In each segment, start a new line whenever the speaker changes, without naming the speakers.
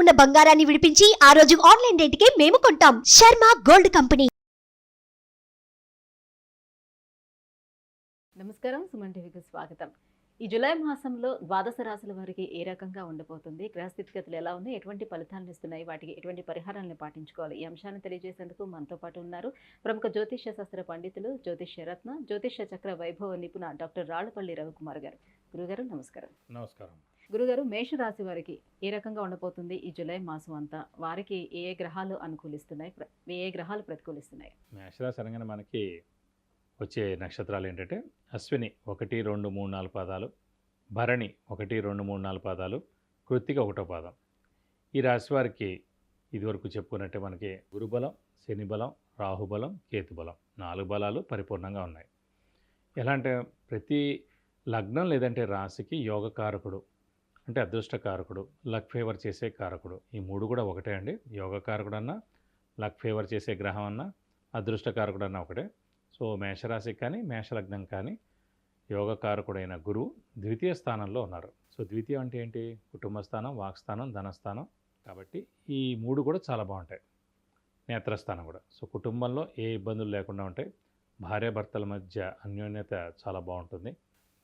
ఉన్న బంగారాన్ని విడిపించి ఆ రోజు ఆన్లైన్ రేటుకే మేము కొంటాం. Sharma gold company.
నమస్కారం సుమన్ టీవీకి స్వాగతం. ఈ జూలై మాసంలో ద్వాదశ రాశుల వారికి ఏ రకంగా ఉండబోతుంది? గ్రహస్థితిగతులు ఎలా ఉన్నాయి? ఎటువంటి ఫలితాలను ఇస్తున్నాయి? వాటికి ఎటువంటి పరిహారాలను పాటించుకోవాలి? ఈ అంశాన్ని తెలియజేసేందుకు మనతో పాటు ఉన్నారు ప్రముఖ జ్యోతిష్య శాస్త్ర పండితులు జ్యోతిష్య రత్న జ్యోతిష్య చక్ర వైభవ నిపుణ డాక్టర్ రాళ్ళపల్లి రవికుమార్ గారు. గురుగారు నమస్కారం.
నమస్కారం.
గురుగారు మేషరాశి వారికి ఏ రకంగా ఉండబోతుంది ఈ జూలై మాసం అంతా? వారికి ఏ ఏ గ్రహాలు అనుకూలిస్తున్నాయి? ఏ ఏ గ్రహాలు ప్రతికూలిస్తున్నాయి?
మేషరాశి అనగానే మనకి వచ్చే నక్షత్రాలు ఏంటంటే అశ్విని ఒకటి రెండు మూడు నాలుగు పాదాలు భరణి ఒకటి రెండు మూడు నాలుగు పాదాలు కృత్తిక ఒకటో పాదం. ఈ రాశి వారికి ఇదివరకు చెప్పుకున్నట్టే మనకి గురుబలం శని బలం రాహుబలం కేతుబలం నాలుగు బలాలు పరిపూర్ణంగా ఉన్నాయి. ఎలా అంటే ప్రతి లగ్నం లేదంటే రాశికి యోగకారకుడు అంటే అదృష్టకారకుడు లక్ ఫేవర్ చేసే కారకుడు. ఈ మూడు కూడా ఒకటే అండి. యోగకారకుడు అన్నా లక్ ఫేవర్ చేసే గ్రహం అన్నా అదృష్టకారకుడు అన్నా ఒకటే. సో మేషరాశికి కానీ మేషలగ్నం కానీ యోగకారకుడైన గురువు ద్వితీయ స్థానంలో ఉన్నారు. సో ద్వితీయం అంటే ఏంటి? కుటుంబ స్థానం వాక్స్థానం ధనస్థానం కాబట్టి ఈ మూడు కూడా చాలా బాగుంటాయి. నేత్రస్థానం కూడా. సో కుటుంబంలో ఏ ఇబ్బందులు లేకుండా ఉంటాయి. భార్యాభర్తల మధ్య అన్యోన్యత చాలా బాగుంటుంది.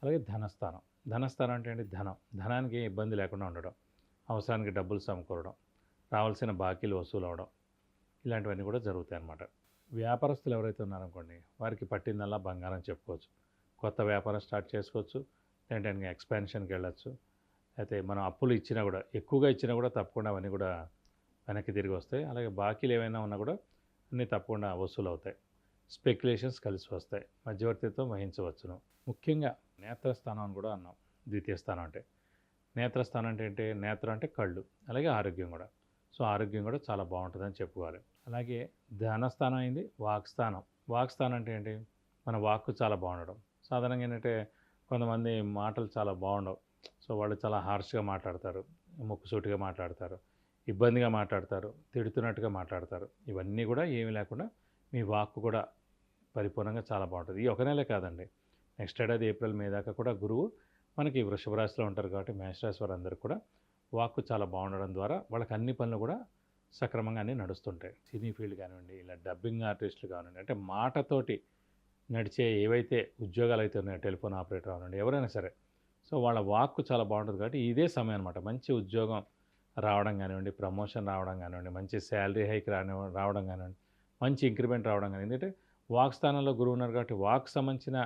అలాగే ధనస్థానం ధనస్థానం అంటే ఏంటి? ధనం. ధనానికి ఏ ఇబ్బంది లేకుండా ఉండడం. అవసరానికి డబ్బులు సమకూరడం. రావాల్సిన బాకీలు వసూలు అవడం ఇలాంటివన్నీ కూడా జరుగుతాయి అన్నమాట వ్యాపారస్తులు ఎవరైతే ఉన్నారనుకోండి వారికి పట్టిందల్లా బంగారం చెప్పుకోవచ్చు. కొత్త వ్యాపారం స్టార్ట్ చేసుకోవచ్చు. లేదంటే ఎక్స్పాన్షన్కి వెళ్ళచ్చు. అయితే మనం అప్పులు ఇచ్చినా కూడా ఎక్కువగా ఇచ్చినా కూడా తప్పకుండా అవన్నీ కూడా వెనక్కి తిరిగి వస్తాయి. అలాగే బాకీలు ఏమైనా ఉన్నా కూడా అన్నీ తప్పకుండా వసూలు అవుతాయి స్పెక్యులేషన్స్ కలిసి వస్తాయి. మధ్యవర్తిత్వం వహించవచ్చును. ముఖ్యంగా నేత్రస్థానం అని కూడా అన్నాం. ద్వితీయ స్థానం అంటే. నేత్రస్థానం అంటే ఏంటి? నేత్రం అంటే కళ్ళు అలాగే ఆరోగ్యం కూడా. సో ఆరోగ్యం కూడా చాలా బాగుంటుందని చెప్పుకోవాలి. అలాగే ధనస్థానం అయింది వాక్స్థానం వాక్స్థానం అంటే ఏంటి? మన వాక్కు చాలా బాగుండడం. సాధారణంగా ఏంటంటే కొంతమంది మాటలు చాలా బాగుండవు. సో వాళ్ళు చాలా హార్ష్గా మాట్లాడతారు ముక్కుసూటిగా మాట్లాడతారు ఇబ్బందిగా మాట్లాడతారు తిడుతున్నట్టుగా మాట్లాడతారు. ఇవన్నీ కూడా ఏమీ లేకుండా మీ వాక్కు కూడా పరిపూర్ణంగా చాలా బాగుంటుంది. ఈ ఒక నెలే కాదండి. నెక్స్ట్ ఏడాది ఏప్రిల్ మే దాకా కూడా గురువు మనకి వృషభ రాశిలో ఉంటారు కాబట్టి మేషరాశి వారందరూ కూడా వాక్కు చాలా బాగుండడం ద్వారా వాళ్ళకి అన్ని పనులు కూడా సక్రమంగా అన్నీ నడుస్తుంటాయి. సినీ ఫీల్డ్ కానివ్వండి ఇలా డబ్బింగ్ ఆర్టిస్టులు కానివ్వండి అంటే మాటతోటి నడిచే ఏవైతే ఉద్యోగాలు అయితే ఉన్నాయో టెలిఫోన్ ఆపరేటర్ అవనండి ఎవరైనా సరే. సో వాళ్ళ వాక్కు చాలా బాగుంటుంది కాబట్టి ఇదే సమయం అనమాట మంచి ఉద్యోగం రావడం కానివ్వండి ప్రమోషన్ రావడం కానివ్వండి మంచి శాలరీ హైక్ రాని రావడం కానివ్వండి మంచి ఇంక్రిమెంట్ రావడం కానివ్వండి. ఎందుకంటే వాక్ స్థానంలో గురువు ఉన్నారు కాబట్టి వాక్ సంబంధించిన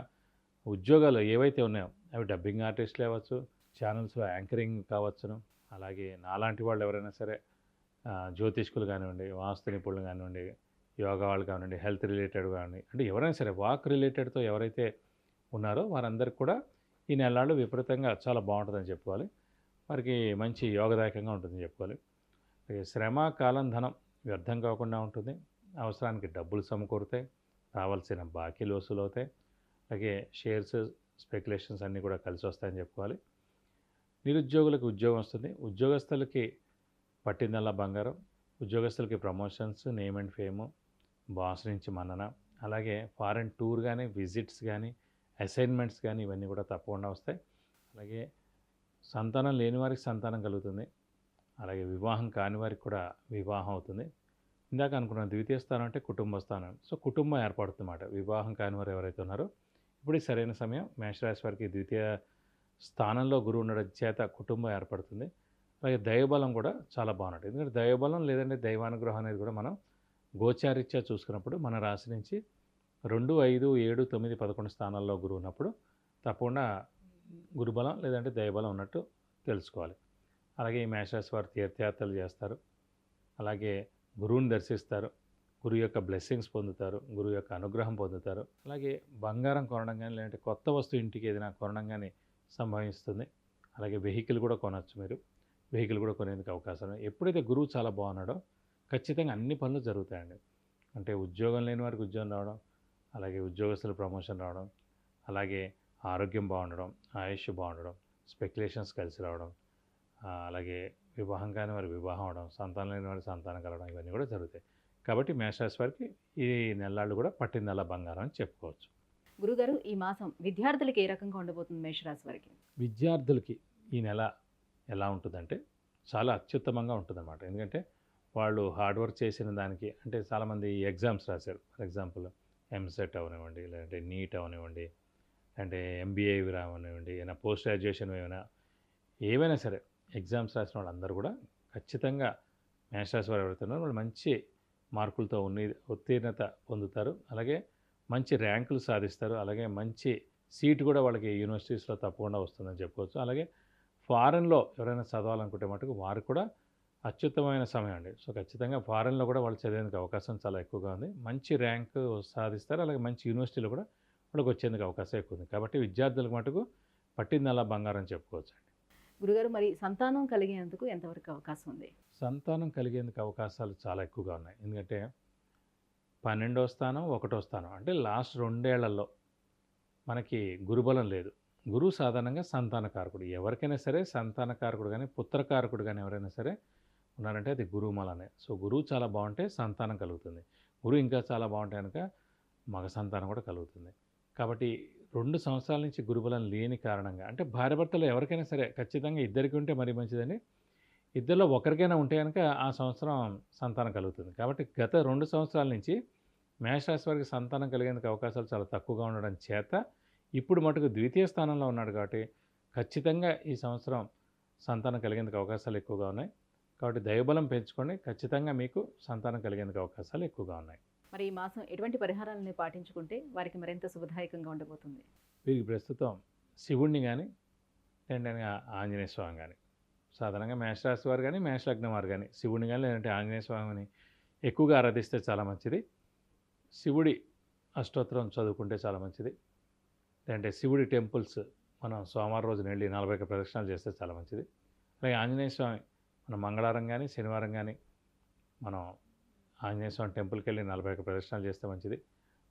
ఉద్యోగాలు ఏవైతే ఉన్నాయో అవి డబ్బింగ్ ఆర్టిస్టులు అవ్వచ్చు ఛానల్స్లో యాంకరింగ్ కావచ్చును. అలాగే నాలాంటి వాళ్ళు ఎవరైనా సరే జ్యోతిష్కులు కానివ్వండి వాస్తు నిపుణులు కానివ్వండి యోగా వాళ్ళు కానివ్వండి హెల్త్ రిలేటెడ్ కానివ్వండి అంటే ఎవరైనా సరే వాక్ రిలేటెడ్తో ఎవరైతే ఉన్నారో వారందరికీ కూడా ఈ నెలలు విపరీతంగా చాలా బాగుంటుందని చెప్పుకోవాలి. వారికి మంచి యోగదాయకంగా ఉంటుందని చెప్పుకోవాలి. అలాగే శ్రమ కాలం ధనం వ్యర్థం కాకుండా ఉంటుంది. అవసరానికి డబ్బులు సమకూరుతాయి. రావాల్సిన బాకీలు వసూలు అవుతాయి. అలాగే షేర్స్ స్పెక్యులేషన్స్ అన్నీ కూడా కలిసి వస్తాయని చెప్పుకోవాలి. నిరుద్యోగులకు ఉద్యోగం వస్తుంది. ఉద్యోగస్తులకి పట్టిందల్లా బంగారం. ఉద్యోగస్తులకి promotions name and fame boss నుంచి మన్నన. అలాగే ఫారెన్ టూర్ కానీ విజిట్స్ కానీ అసైన్మెంట్స్ కానీ ఇవన్నీ కూడా తప్పకుండా వస్తాయి. అలాగే సంతానం లేని వారికి సంతానం కలుగుతుంది. అలాగే వివాహం కాని వారికి కూడా వివాహం అవుతుంది. ఇందాక అనుకున్న ద్వితీయ స్థానం అంటే కుటుంబ స్థానం. సో కుటుంబం ఏర్పడుతుందన్నమాట. వివాహం కాని వారు ఎవరైతే ఉన్నారో ఇప్పుడు సరైన సమయం. మేషరాశి వారికి ద్వితీయ స్థానంలో గురువు ఉండడం చేత కుటుంబం ఏర్పడుతుంది. అలాగే దైవబలం కూడా చాలా బాగుంటుంది ఎందుకంటే దైవబలం లేదంటే దైవానుగ్రహం అనేది కూడా మనం గోచారీత్యా చూసుకున్నప్పుడు మన రాశి నుంచి రెండు ఐదు ఏడు తొమ్మిది పదకొండు స్థానాల్లో గురువు ఉన్నప్పుడు తప్పకుండా గురుబలం లేదంటే దైవబలం ఉన్నట్టు తెలుసుకోవాలి. అలాగే ఈ మేషరాశి వారు తీర్థయాత్రలు చేస్తారు. అలాగే గురువుని దర్శిస్తారు. గురువు యొక్క బ్లెస్సింగ్స్ పొందుతారు గురువు యొక్క అనుగ్రహం పొందుతారు. అలాగే బంగారం కొనడం కానీ లేదంటే కొత్త వస్తువు ఇంటికి ఏదైనా కొనడం కానీ సంభవిస్తుంది. అలాగే వెహికల్ కూడా కొనవచ్చు మీరు. వెహికల్ కూడా కొనేందుకు అవకాశం ఎప్పుడైతే గురువు చాలా బాగున్నాడో ఖచ్చితంగా అన్ని పనులు జరుగుతాయండి. అంటే ఉద్యోగం లేని వారికి ఉద్యోగం రావడం అలాగే ఉద్యోగస్తులు ప్రమోషన్ రావడం అలాగే ఆరోగ్యం బాగుండడం ఆయుష్ బాగుండడం స్పెక్యులేషన్స్ కలిసి రావడం అలాగే వివాహం కాని వారి వివాహం అవడం సంతానం లేని వారి సంతానం కలగడం ఇవన్నీ కూడా జరుగుతాయి. కాబట్టి మేషరాశి వారికి ఈ నెలలు కూడా పట్టిందల్లా బంగారం అని చెప్పుకోవచ్చు.
గురుగారు ఈ మాసం విద్యార్థులకి ఏ రకంగా ఉండబోతుంది మేషరాశి వారికి?
విద్యార్థులకి ఈ నెల ఎలా ఉంటుందంటే చాలా అత్యుత్తమంగా ఉంటుందన్నమాట. ఎందుకంటే వాళ్ళు హార్డ్ వర్క్ చేసిన దానికి అంటే చాలామంది ఎగ్జామ్స్ రాశారు. ఫర్ ఎగ్జాంపుల్ ఎంసెట్ అవనివ్వండి లేదంటే నీట్ అవనివ్వండి అంటే ఎంబీఏ రావనివ్వండి ఏమైనా పోస్ట్ గ్రాడ్యుయేషన్ ఏమైనా ఏవైనా సరే ఎగ్జామ్స్ రాసిన వాళ్ళందరూ కూడా ఖచ్చితంగా మేషరాశి వారు ఎవరైతే ఉన్నారో వాళ్ళు మంచి మార్కులతో ఉన్ని ఉత్తీర్ణత పొందుతారు. అలాగే మంచి ర్యాంకులు సాధిస్తారు. అలాగే మంచి సీట్ కూడా వాళ్ళకి యూనివర్సిటీస్లో తప్పకుండా వస్తుందని చెప్పుకోవచ్చు. అలాగే ఫారెన్లో ఎవరైనా చదవాలనుకుంటే మటుకు వారు కూడా అత్యుత్తమైన సమయం అండి. సో ఖచ్చితంగా ఫారెన్లో కూడా వాళ్ళు చదివేందుకు అవకాశం చాలా ఎక్కువగా ఉంది. మంచి ర్యాంకు సాధిస్తారు. అలాగే మంచి యూనివర్సిటీలో కూడా వాళ్ళకి వచ్చేందుకు అవకాశం ఎక్కువ ఉంది. కాబట్టి విద్యార్థులకు మటుకు పట్టింది అలా బంగారం చెప్పుకోవచ్చు అండి.
గురుగారు మరి సంతానం కలిగేందుకు ఎంతవరకు అవకాశం ఉంది?
సంతానం కలిగేందుకు అవకాశాలు చాలా ఎక్కువగా ఉన్నాయి. ఎందుకంటే పన్నెండో స్థానం ఒకటో స్థానం అంటే లాస్ట్ రెండేళ్ళలో మనకి గురుబలం లేదు. గురువు సాధారణంగా సంతానకారకుడు ఎవరికైనా సరే సంతానకారకుడు కానీ పుత్రకారకుడు కానీ ఎవరైనా సరే ఉన్నారంటే అది గురువుమలనే సో గురువు చాలా బాగుంటే సంతానం కలుగుతుంది. గురువు ఇంకా చాలా బాగుంటే కనుక మగ సంతానం కూడా కలుగుతుంది. కాబట్టి రెండు సంవత్సరాల నుంచి గురుబలం లేని కారణంగా అంటే భార్యాభర్తలు ఎవరికైనా సరే ఖచ్చితంగా ఇద్దరికి ఉంటే మరీ మంచిదని ఇద్దరిలో ఒకరికైనా ఉంటే కనుక ఆ సంవత్సరం సంతానం కలుగుతుంది. కాబట్టి గత రెండు సంవత్సరాల నుంచి మేషరాశి వారికి సంతానం కలిగేందుకు అవకాశాలు చాలా తక్కువగా ఉండడం చేత ఇప్పుడు మటుకు ద్వితీయ స్థానంలో ఉన్నాడు కాబట్టి ఖచ్చితంగా ఈ సంవత్సరం సంతానం కలిగేందుకు అవకాశాలు ఎక్కువగా ఉన్నాయి. కాబట్టి దైవబలం పెంచుకోండి ఖచ్చితంగా మీకు సంతానం కలిగేందుకు అవకాశాలు ఎక్కువగా ఉన్నాయి.
మరి ఈ మాసం ఎటువంటి పరిహారాలను పాటించుకుంటే వారికి మరింత శుభదాయకంగా ఉండబోతుంది?
వీరికి ప్రస్తుతం శివుణ్ణి కానీ ఆంజనేయ స్వామి కానీ సాధారణంగా మేషరాశి వారు కానీ మేషలగ్నం వారు కానీ శివుని కానీ లేదంటే ఆంజనేయ స్వామిని ఎక్కువగా ఆరాధిస్తే చాలా మంచిది. శివుడి అష్టోత్తరం చదువుకుంటే చాలా మంచిది. లేదంటే శివుడి టెంపుల్స్ మనం సోమవారం రోజున వెళ్ళి నలభై ఒక్క ప్రదక్షిణాలు చేస్తే చాలా మంచిది. అలాగే ఆంజనేయ స్వామి మనం మంగళవారం కానీ శనివారం కానీ మనం ఆంజనేయ స్వామి టెంపుల్కి వెళ్ళి నలభై ఒక్క ప్రదక్షిణాలు చేస్తే మంచిది.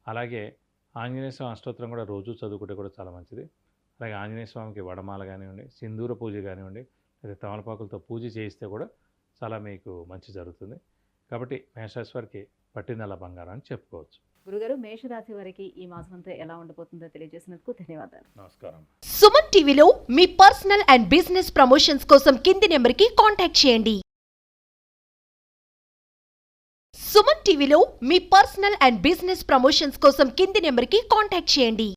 అలాగే ఆంజనేయ స్వామి అష్టోత్తరం కూడా రోజు చదువుకుంటే కూడా చాలా మంచిది. అలాగే ఆంజనేయ స్వామికి వడమాల కానివ్వండి సింధూర పూజ కానివ్వండి లేదా తమలపాకులతో పూజ చేయిస్తే కూడా చాలా మీకు మంచి జరుగుతుంది. కాబట్టి మేషరాశి వారికి పట్టిందల బంగారం అని చెప్పుకోవచ్చు.
గురుగారు మేషరాశి వారికి ఈ మాసం అంతా ఎలా ఉండబోతుందో తెలియజేసినందుకు ధన్యవాదాలు.
నమస్కారం.
సుమన్ టీవీలో మీ పర్సనల్ అండ్ బిజినెస్ ప్రమోషన్స్ కోసం కింది నెంబర్కి కాంటాక్ట్ చేయండి. సుమన్ టీవీలో మీ పర్సనల్ అండ్ బిజినెస్ ప్రమోషన్స్ కోసం కింది నెంబర్కి కాంటాక్ట్ చేయండి.